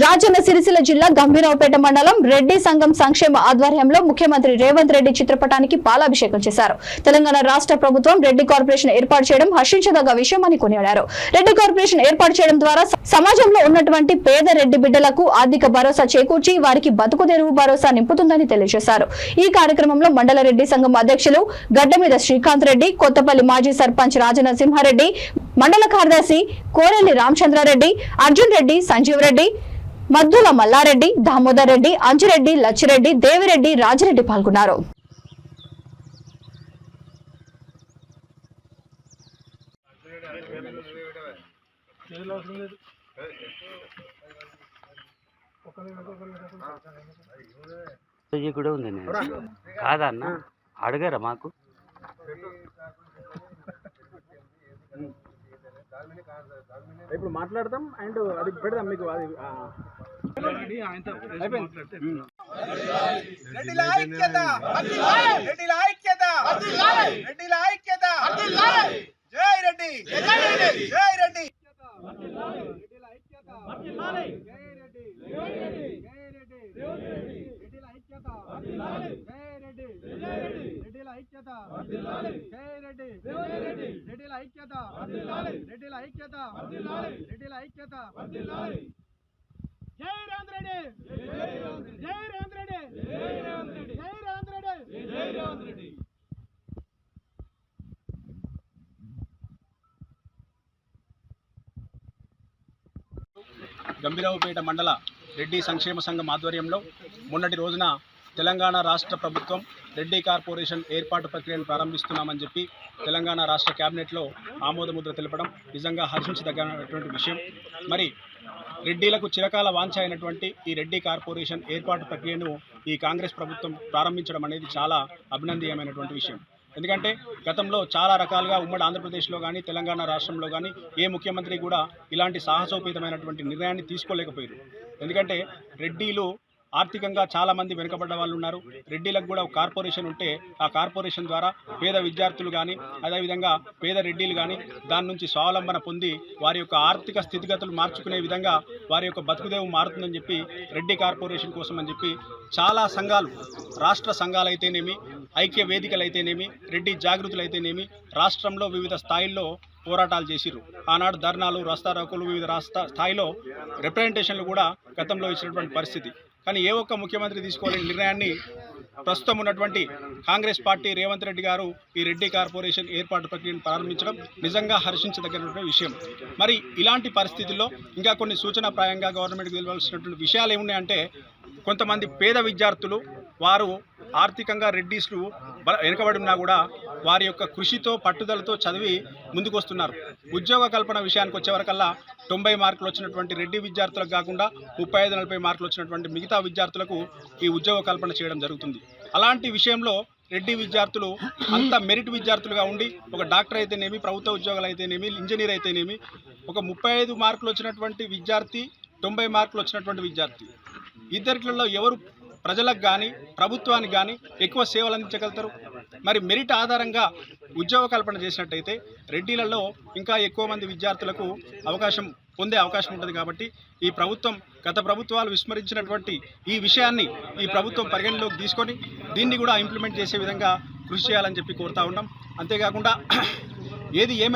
రాజన్న సిరిసిల్ల జిల్లా గంభీరావుపేట మండలం రెడ్డి సంఘం సంక్షేమ ఆధ్వర్యంలో ముఖ్యమంత్రి రేవంత్ రెడ్డి చిత్రపటానికి పాలాభిషేకం చేశారు. తెలంగాణ రాష్ట్ర ప్రభుత్వం రెడ్డి కార్పొరేషన్ ఏర్పాటు చేయడం హర్షించదగ్గ విషయమని కొనియాడారు. రెడ్డి కార్పొరేషన్ ఏర్పాటు చేయడం ద్వారా సమాజంలో ఉన్నటువంటి పేద రెడ్డి బిడ్డలకు ఆర్థిక భరోసా చేకూర్చి వారికి బతుకు తెరువు భరోసా నింపుతుందని తెలియజేశారు. ఈ కార్యక్రమంలో మండల రెడ్డి సంఘం అధ్యక్షులు గడ్డమీద శ్రీకాంత్ రెడ్డి కొత్తపల్లి మాజీ సర్పంచ్ రాజనరసింహారెడ్డి మండల కార్యదర్శి కోరెల్లి రామచంద్రారెడ్డి అర్జున్ రెడ్డి సంజీవ్ రెడ్డి మద్దుల మల్లారెడ్డి దామోదర్ రెడ్డి అంజురెడ్డి లచ్చిరెడ్డి దేవిరెడ్డి రాజిరెడ్డి పాల్గొన్నారు. కూడా ఉంది కాదన్న అడగరా మాకు. ఇప్పుడు మాట్లాడదాం అండ్ అది పెడదాం మీకు అది జై రెడ్డి జై రెడ్డి రెడ్డిల ఐక్యత జై రెడ్డి జై రెడ్డి రెడ్డిల ఐక్యత జై రెడ్డి రెడ్డిల ఐక్యత. రెడ్డిల ఐక్యత. రెడ్డిల ఐక్యత. రెడ్డిల ఐక్యత. జై రేవంత్ రెడ్డి. జై రేవంత్ రెడ్డి. జై రేవంత్ రెడ్డి. జై రేవంత్ రెడ్డి. జై రేవంత్ రెడ్డి. గంభీరావుపేట మండల రెడ్డి సంక్షేమ సంఘం ఆధ్వర్యంలో మొన్నటి రోజున తెలంగాణ రాష్ట్ర ప్రభుత్వం రెడ్డి కార్పొరేషన్ ఏర్పాటు ప్రక్రియను ప్రారంభిస్తున్నామని చెప్పి తెలంగాణ రాష్ట్ర కేబినెట్లో ఆమోదముద్ర తెలపడం నిజంగా హర్షించదగినటువంటి విషయం. మరి రెడ్డిలకు చిరకాల వాంఛ అయినటువంటి ఈ రెడ్డి కార్పొరేషన్ ఏర్పాటు ప్రక్రియను ఈ కాంగ్రెస్ ప్రభుత్వం ప్రారంభించడం అనేది చాలా అభినందనీయమైనటువంటి విషయం. ఎందుకంటే గతంలో చాలా రకాలుగా ఉమ్మడి ఆంధ్రప్రదేశ్లో కానీ తెలంగాణ రాష్ట్రంలో కానీ ఏ ముఖ్యమంత్రి కూడా ఇలాంటి సాహసోపేతమైనటువంటి నిర్ణయాన్ని తీసుకోలేకపోయారు. ఎందుకంటే రెడ్డిలు ఆర్థికంగా చాలా మంది వెనుకబడ్డ వాళ్ళు ఉన్నారు. రెడ్డిలకు కూడా ఒక కార్పొరేషన్ ఉంటే ఆ కార్పొరేషన్ ద్వారా పేద విద్యార్థులు కానీ అదేవిధంగా పేద రెడ్డిలు కానీ దాని నుంచి స్వావలంబన పొంది వారి యొక్క ఆర్థిక స్థితిగతులు మార్చుకునే విధంగా వారి యొక్క బతుకుదేవు మారుతుందని చెప్పి రెడ్డి కార్పొరేషన్ కోసం అని చెప్పి చాలా సంఘాలు రాష్ట్ర సంఘాలు అయితేనేమి ఐక్య వేదికలు అయితేనేమి రెడ్డి జాగృతులు అయితేనేమి రాష్ట్రంలో వివిధ స్థాయిల్లో పోరాటాలు చేసిర్రు. ఆనాడు ధర్నాలు రస్తారోకులు వివిధ రాష్ట్ర స్థాయిలో రిప్రజెంటేషన్లు కూడా గతంలో ఇచ్చినటువంటి పరిస్థితి. కానీ ఏ ఒక్క ముఖ్యమంత్రి తీసుకోలేని నిర్ణయాన్ని ప్రస్తుతం ఉన్నటువంటి కాంగ్రెస్ పార్టీ రేవంత్ రెడ్డి గారు ఈ రెడ్డి కార్పొరేషన్ ఏర్పాటు ప్రక్రియను ప్రారంభించడం నిజంగా హర్షించదగినటువంటి విషయం. మరి ఇలాంటి పరిస్థితుల్లో ఇంకా కొన్ని సూచనాప్రాయంగా గవర్నమెంట్కి వెళ్ళవలసినటువంటి విషయాలు ఏమున్నాయంటే కొంతమంది పేద విద్యార్థులు వారు ఆర్థికంగా రెడ్డిస్లు బ- వెనుకబడి ఉన్నా కూడా వారి యొక్క కృషితో పట్టుదలతో చదివి ముందుకు వస్తున్నారు ఉద్యోగ కల్పన విషయానికి వచ్చేవరకల్లా తొంభై మార్కులు వచ్చినటువంటి రెడ్డి విద్యార్థులకు కాకుండా ముప్పై ఐదు నలభై మార్కులు వచ్చినటువంటి మిగతా విద్యార్థులకు ఈ ఉద్యోగ కల్పన చేయడం జరుగుతుంది. అలాంటి విషయంలో రెడ్డి విద్యార్థులు అంత మెరిట్ విద్యార్థులుగా ఉండి ఒక డాక్టర్ అయితేనేమి ప్రభుత్వ ఉద్యోగాలు అయితేనేమి ఇంజనీర్ అయితేనేమి ఒక ముప్పై ఐదు మార్కులు వచ్చినటువంటి విద్యార్థి తొంభై మార్కులు వచ్చినటువంటి విద్యార్థి. ఇద్దరిలో ఎవరు ప్రజలకు కానీ ప్రభుత్వానికి కానీ ఎక్కువ సేవలు అందించగలుగుతారు? మరి మెరిట్ ఆధారంగా ఉద్యోగ కల్పన చేసినట్టయితే రెడ్డిలలో ఇంకా ఎక్కువ మంది విద్యార్థులకు అవకాశం పొందే అవకాశం ఉంటుంది కాబట్టి ఈ ప్రభుత్వం గత ప్రభుత్వాలు విస్మరించినటువంటి ఈ విషయాన్ని ఈ ప్రభుత్వం పరిగణలోకి తీసుకొని దీన్ని కూడా ఇంప్లిమెంట్ చేసే విధంగా కృషి చేయాలని చెప్పి కోరుతా ఉన్నాం. అంతేకాకుండా ఏది ఏమైనా